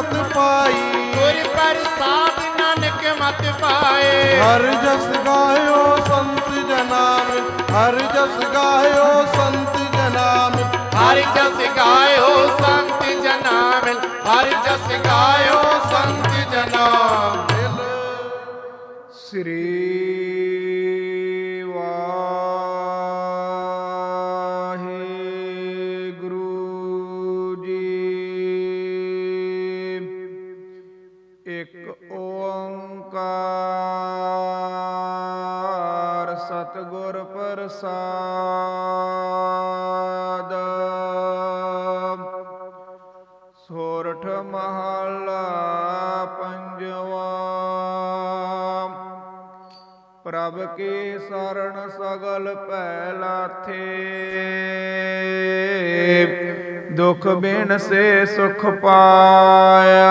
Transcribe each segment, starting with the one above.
ਮਤ ਪਾਈ। ਗੁਰ ਪ੍ਰਸਾਦ ਨਾਨਕ ਮਤ ਪਾਏ। ਹਰ ਜਸ ਗਾਇਓ ਸੰਤ ਜਨਾਮ ਹਰ ਜਸ ਗਾਇਓ ਸੰਤ ਜਨਾਮ ਹਰ ਜਸ ਗਾਇਓ ਸੰਤ ਜਨਾ ਮਿਲ ਹਰ ਜਸ ਗਾਇਓ ਸੰਤ ਜਨਾ ਸ੍ਰੀ ਇਕ ਓੰਕਾਰ ਸਤਿਗੁਰ ਪ੍ਰਸਾਦ। ਸੋਰਠ ਮਹਲਾ ਪੰਜਵਾ। ਪ੍ਰਭ ਕੀ ਸਰਣ ਸਗਲ ਭੈ ਲਾਥੇ ਦੁਖ ਬਿਨ ਸੇ ਸੁਖ ਪਾਇਆ।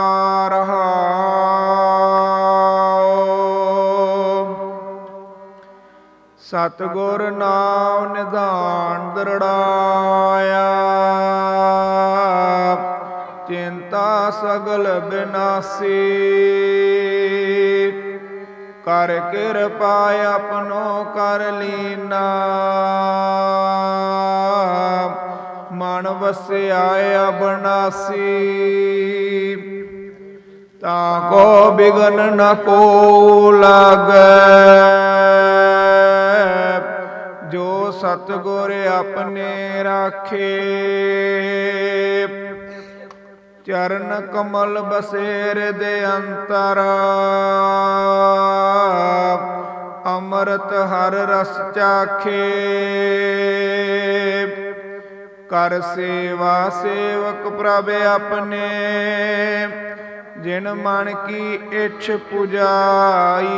ਸਤਗੁਰ ਨਾਮ ਨਿਧਾਨ ਦਰੜਾਇਆ। ਚਿੰਤਾ ਸਗਲ ਬਿਨਾਸੀ। ਕਰ ਕਿਰਪਾ ਆਪਣੋ ਕਰ ਲੀਨਾ। ਮਨ ਵਸਿਆ ਅਬਨਾਸੀ ਤਾਂ ਕੋ ਬਿਗਨ ਨ ਕੋ ਲਾਗੈ। ਸਤਗੁਰ ਆਪਣੇ ਰਾਖੇ। ਚਰਨ ਕਮਲ ਬਸੇਰ ਦੇ ਅੰਤਰ। ਅੰਮ੍ਰਿਤ ਹਰ ਰਸ ਚਾਖੇ। ਕਰ ਸੇਵਾ ਸੇਵਕ ਪ੍ਰਭ ਆਪਣੇ। ਜਿਨ ਮਨ ਕੀ ਇੱਛ ਪੁਜਾਈ।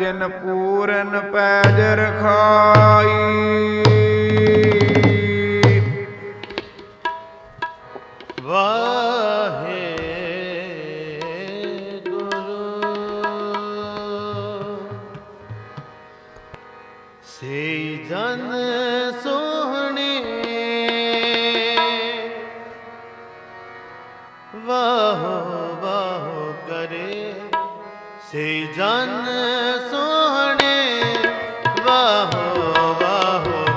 ਜਿਨ ਪੂਰਨ ਪੈਜ ਰਖਾਈ। ਵਾਹਿਗੁਰੂ। ਸੇ ਜਨ ਸੋਹਣੇ। ਵਾਹ ਵਾਹ ਕਰੇ। Seydan